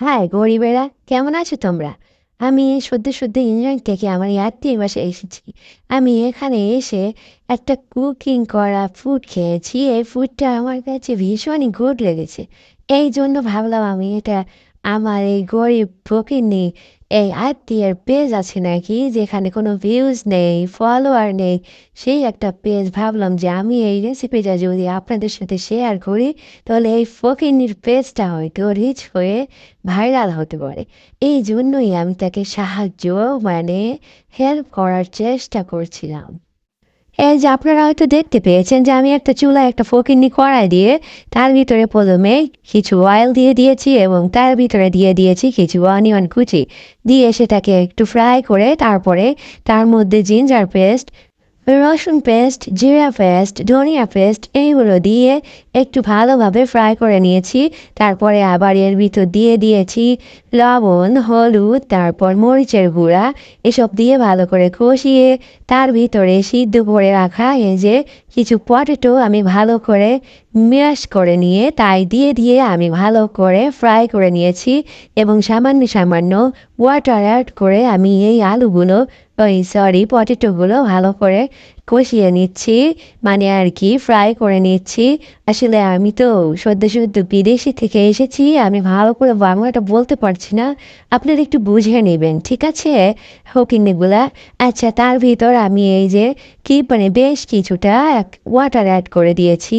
High গরিবেরা, কেমন আছো তোমরা? আমি সদ্য সদ্য ইংল্যান্ড থেকে আমার আত্মীয় বাসায় এসেছি। আমি এখানে এসে একটা কুকিং করা ফুড খেয়েছি। এই ফুডটা আমার কাছে ভীষণই গুড লেগেছে। এই জন্য ভাবলাম আমি এটা আমার এই গরিব ফকিরনি এই আত্মীয়ের পেজ আছে নাকি যেখানে কোনো ভিউজ নেই ফলোয়ার নেই? সেই একটা পেজ ভাবলাম যে আমি এই রেসিপিটা যদি আপনাদের সাথে শেয়ার করি, তাহলে এই ফকিনির পেজটা হয়তো রিচ হয়ে ভাইরাল হতে পারে। এই জন্যই আমি তাকে সাহায্য মানে হেল্প করার চেষ্টা করছিলাম। এই যে আপনারা হয়তো দেখতে পেয়েছেন যে আমি একটা চুলা একটা ফকিন্নি কড়াই দিয়ে তার ভিতরে প্রথমে কিছু অয়েল দিয়ে দিয়েছি এবং তার ভিতরে দিয়ে দিয়েছি কিছু অনিয়ন কুচি। দিয়ে সেটাকে একটু ফ্রাই করে তারপরে তার মধ্যে জিঞ্জার পেস্ট রসুন পেস্ট জিরা পেস্ট ধনিয়া পেস্ট এইগুলো দিয়ে একটু ভালোভাবে ফ্রাই করে নিয়েছি। তারপরে আবার এর ভিতর দিয়ে দিয়েছি লবণ, হলুদ, তারপর মরিচের গুঁড়া। এসব দিয়ে ভালো করে কষিয়ে তার ভিতরে সিদ্ধ করে রাখা এই যে কিছু পটেটো আমি ভালো করে ম্যাশ করে নিয়ে, তাই দিয়ে দিয়ে আমি ভালো করে ফ্রাই করে নিয়েছি এবং সামান্য সামান্য ওয়াটার অ্যাড করে আমি এই আলুগুলো, ওই সরি পটেটোগুলো ভালো করে কষিয়ে নিচ্ছি মানে আর কি ফ্রাই করে নিচ্ছি। আসলে আমি তো সদ্য সদ্য বিদেশি থেকে এসেছি, আমি ভালো করে বাংলাটা বলতে পারছি না। আপনারা একটু বুঝে নেবেন, ঠিক আছে? হকিংগুলা আচ্ছা তার ভিতর আমি এই যে কি মানে বেশ কিছুটা ওয়াটার অ্যাড করে দিয়েছি।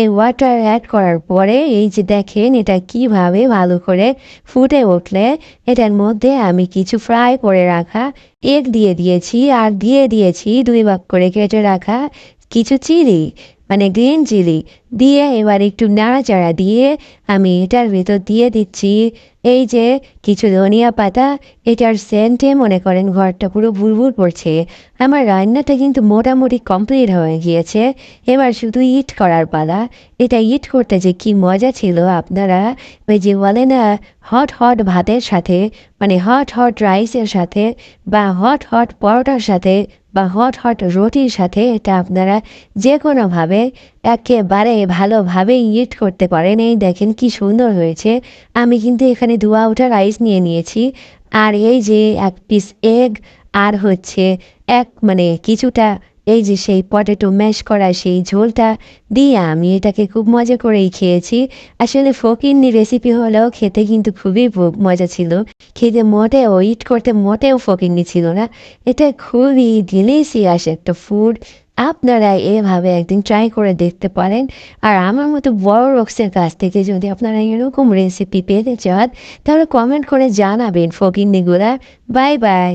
এই ওয়াটার অ্যাড করার পরে এই যে দেখেন, এটা কীভাবে ভালো করে ফুটে উঠলে, এটার মধ্যে আমি কিছু ফ্রাই করে রাখা এগ দিয়ে দিয়েছি আর দিয়ে দিয়েছি দুই ভাগ করে কেটে রাখা কিছু চিলি মানে গ্রিন চিলি দিয়ে এবার একটু নাড়াচাড়া দিয়ে আমি এটার ভিতর দিয়ে দিচ্ছি। এই যে কিছু ধনিয়া পাতা, এটার সেন্টে মনে করেন ঘরটা পুরো বুড়বুড় করছে। আমার রান্নাটা কিন্তু মোটামুটি কমপ্লিট হয়ে গিয়েছে। এবার শুধু ইট করার পালা। এটা ইট করতে যে কি মজা ছিল আপনারা, ওই যে বলে না হট হট ভাতের সাথে মানে হট হট রাইসের সাথে বা হট হট পরোটার সাথে বা হট হট রুটির সাথে এটা আপনারা যে কোনোভাবে একেবারে ভালোভাবে ইট করতে পারেন। এই দেখেন কি সুন্দর হয়েছে। আমি কিন্তু এখানে ধোয়া ওঠা রাইস নিয়ে নিয়েছি। আর এই যে এক পিস এগ আর হচ্ছে এক মানে কিছুটা এই যে সেই পটেটো ম্যাশ করা সেই ঝোলটা দিয়ে আমি এটাকে খুব মজা করেই খেয়েছি। আসলে ফকিরনি রেসিপি হলেও খেতে কিন্তু খুবই মজা ছিল। খেতে মোটেও ইট করতে মোটেও ফকিরনি ছিল না। এটা খুবই ডিলিশিয়াস একটা ফুড আপনারা এভাবে একদিন ট্রাই করে দেখতে পারেন। আর আমার মতো বড় রক্সের কাছ থেকে যদি আপনারা এরকম রেসিপি পেতে চান, তাহলে কমেন্ট করে জানাবেন ফকিরনিগুলা বাই বাই